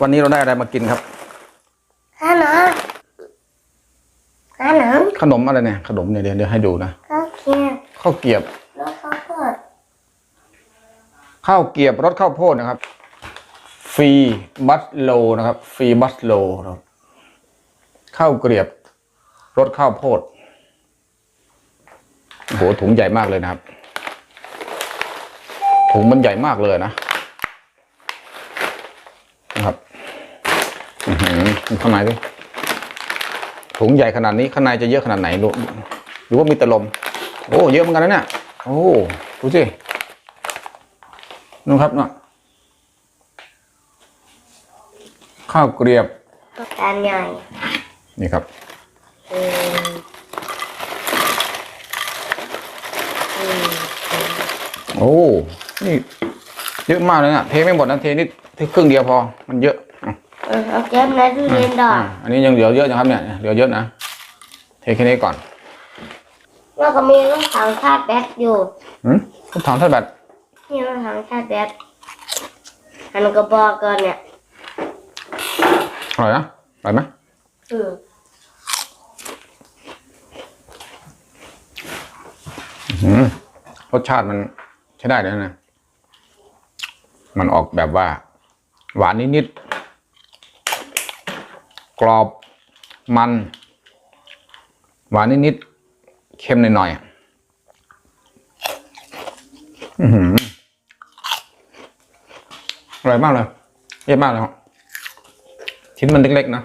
วันนี้เราได้อะไรมากินครับ ขนมขนมขนมอะไรเนี่ย ขนมเนี่ยเดี๋ยวเดี๋ยวให้ดูนะข้าวเคี่ยวข้าวเกรียบแล้วข้าวโพดข้าวเกรียบรสข้าวโพดนะครับ ฟรีบัสโลนะครับ ฟรีบัสโลนะครับข้าวเกรียบรสข้าวโพดโอ้โหถุงใหญ่มากเลยนะครับถุงมันใหญ่มากเลยนะนะครับอือหือ ข้างในดิถุงใหญ่ขนาดนี้ข้างในจะเยอะขนาดไหนรู้หรือว่ามีแต่ลม โอ้เยอะเหมือนกันนะเนี่ยโอ้ดูสินู่นครับเนาะข้าวเกรียบจานใหญ่นี่ครับอืมอืมโอ้นี่เยอะมากเลยนะเทไม่หมดนะเทนิดเทครึ่งเดียวพอมันเยอะอะ เออเอาเก็บนะดูเรียนดอกอะอันนี้ยังเหลือเยอะนะครับเนี่ยเหลือเยอะนะเทแค่นี้ก่อนแล้วก็มีรถถังชาติแบตอยู่หืมต้องถามท่านแบบนี่รถถังชาติแบตหันกระบอกก่อนเนี่ยอร่อยนะอร่อยไหมอืมอืมรสชาติมันใช้ได้เลยนะ มันออกแบบว่า หวานนิดๆก รอบมัน หวานนิดๆเค็มหน่อยๆอือหืออร่อยมากเลยเยี่ยมมากเลยครับชิ้นมันเล็กๆนะ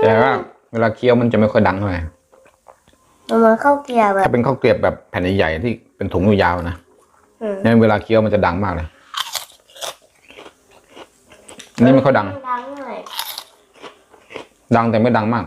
แต่ว่าเวลาเคี้ยวมันจะไม่ค่อยดังเท่าไหร่มันเหมือนข้าวเกรียบแบถ้าบเป็นข้าวเกรียบแบบแผ่นใหญ่ๆที่เป็นถุงยาวๆนะอืมเนี่ยเวลาเคี้ยวมันจะดังมากเลย อันนี่ไม่ค่อยดัง ดังหน่อยดังแต่ไม่ดังมาก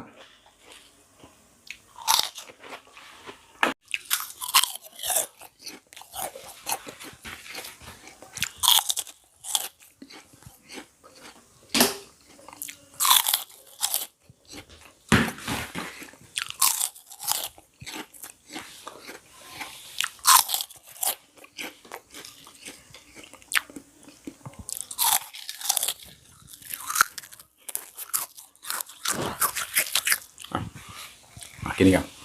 getting out.